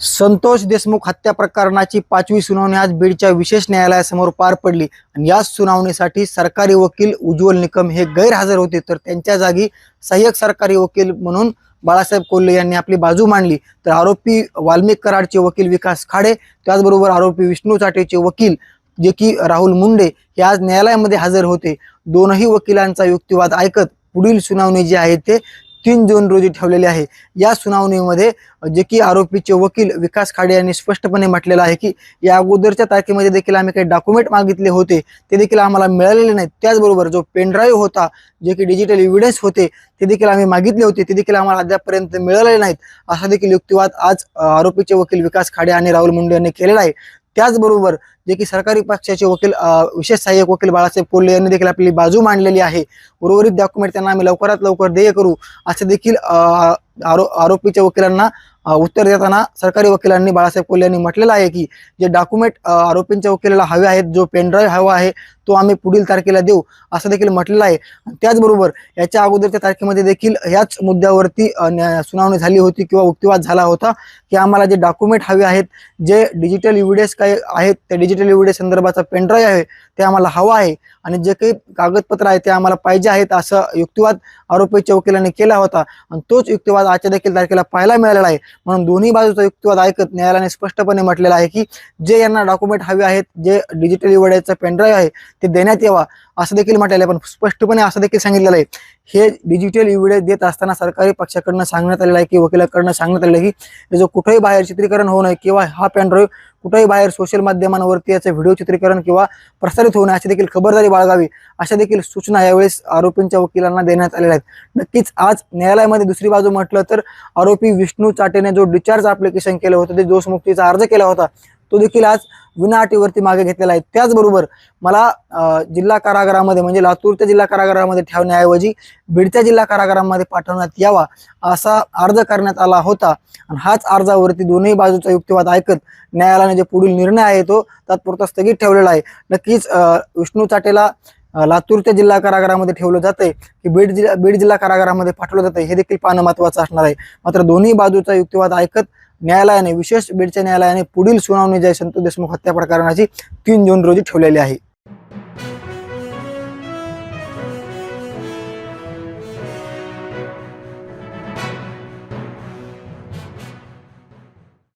संतोष देशमुख हत्या प्रकरणाची पाचवी सुनावणी आज बीडच्या विशेष न्यायालयासमोर पार पडली. आणि या सुनावणीसाठी सरकारी वकील उज्ज्वल निकम हे गैरहजर होते. तर त्यांच्या जागी सहाय्यक सरकारी वकील म्हणून बाळासाहेब कोल्हे यांनी आपली बाजू मांडली. तर आरोपी वाल्मिक कराडचे वकील विकास खाडे त्याचबरोबर आरोपी विष्णू चाटेचे वकील जे की राहुल मुंडे हे आज न्यायालयामध्ये हजर होते. दोनही वकिलांचा युक्तिवाद ऐकत पुढील सुनावणी जी आहे ते तीन जून रोजी ठेवलेली आहे. या सुनावणीमध्ये जे की आरोपीचे वकील विकास खाडे यांनी स्पष्टपणे म्हटलेलं आहे की या अगोदरच्या तारखेमध्ये देखील आम्ही काही डॉक्युमेंट मागितले होते. ते देखील आम्हाला मिळालेले नाहीत. त्याचबरोबर जो पेनड्राईव्ह होता जे की डिजिटल एव्हिडन्स होते ते देखील आम्ही मागितले होते. ते देखील आम्हाला अद्यापर्यंत मिळालेले नाहीत. असा देखील युक्तिवाद आज आरोपीचे वकील विकास खाडे आणि राहुल मुंडे यांनी केलेला आहे. त्याचबरोबर जे की सरकारी पक्षाचे वकील विशेष सहाय्यक वकील बाळासाहेब कोल्हे यांनी देखील आपली बाजू मांडलेली आहे. उर्वरित डॉक्युमेंट त्यांना आम्ही लवकरात लवकर देय करू असे देखील आरो आरोपीच्या वकिलांना उत्तर देताना सरकारी वकिलांनी बाळासाहेब कोल्हे यांनी म्हटलेलं आहे की जे डॉक्युमेंट आरोपींच्या वकिलाला हवे आहेत जो पेनड्राईव्ह हवा आहे तो आम्ही पुढील तारखेला देऊ असं देखील म्हटलेलं आहे. त्याचबरोबर याच्या अगोदरच्या तारखेमध्ये देखील ह्याच मुद्द्यावरती न्या- सुनावणी झाली होती किंवा युक्तिवाद झाला होता की आम्हाला जे डॉक्युमेंट हवे आहेत जे डिजिटल एव्हिडन्स काय आहेत त्या डिजिटल एव्हिडन्स संदर्भाचा पेनड्राईव्ह आहे ते आम्हाला हवा आहे. आणि जे काही कागदपत्र आहे ते आम्हाला पाहिजे आहेत असं युक्तिवाद आरोपीच्या वकिलांनी केला होता. आणि तोच युक्तिवाद आजच्या देखील तारखेला पाहायला मिळालेला आहे. म्हणून दोन्ही बाजूचा युक्तिवाद ऐकत न्यायालयाने स्पष्टपणे म्हटलेलं आहे की जे यांना डॉक्युमेंट हवे आहेत जे डिजिटल एव्हिडन्सचा पेनड्राईव्ह आहे ते देण्यात यावा असं देखील म्हटलेलं आहे. पण स्पष्टपणे असं देखील सांगितलेलं आहे. हे डिजिटल एव्हिडन्स देत असताना सरकारी पक्षाकडनं सांगण्यात आलेलं आहे की वकिलाकडनं सांगण्यात आलेलं आहे की जो कुठेही बाहेर चित्रीकरण होऊ नये किंवा हा पेनड्राईव्ह कुठेही बाहेर सोशल माध्यमांवरती याचं व्हिडिओ चित्रीकरण किंवा प्रसारित होऊ नये अशी देखील खबरदारी बाळगावी. अशा देखील सूचना यावेळेस आरोपींच्या वकिलांना देण्यात आलेल्या आहेत. नक्कीच आज न्यायालयामध्ये दुसरी बाजू म्हटलं तर आरोपी विष्णू चाटेने जो डिस्चार्ज अप्लिकेशन केलं होतं ते दोषमुक्तीचा अर्ज केला होता. तो देखील आज विना अटीवरती मागे घेतलेला आहे. त्याचबरोबर मला जिल्हा कारागृहामध्ये म्हणजे लातूरच्या जिल्हा कारागृहामध्ये ठेवण्याऐवजी बीडच्या जिल्हा कारागृहामध्ये पाठवण्यात यावा असा अर्ज करण्यात आला होता. आणि हाच अर्जावरती दोन्ही बाजूचा युक्तिवाद ऐकत न्यायालयाने जे पुढील निर्णय आहे तो तात्पुरता स्थगित ठेवलेला आहे. नक्कीच विष्णू चाटेला लातूरच्या जिल्हा कारागृहामध्ये ठेवलं जातंय की बीड जिल्हा बीड जिल्हा कारागृहामध्ये पाठवलं जातंय हे देखील पाहणं महत्वाचं असणार आहे. मात्र दोन्ही बाजूचा युक्तिवाद ऐकत न्यायालयाने विशेष बीडच्या न्यायालयाने पुढील सुनावणी जी संतोष देशमुख हत्या प्रकरणाची तीन जून रोजी ठेवलेली आहे.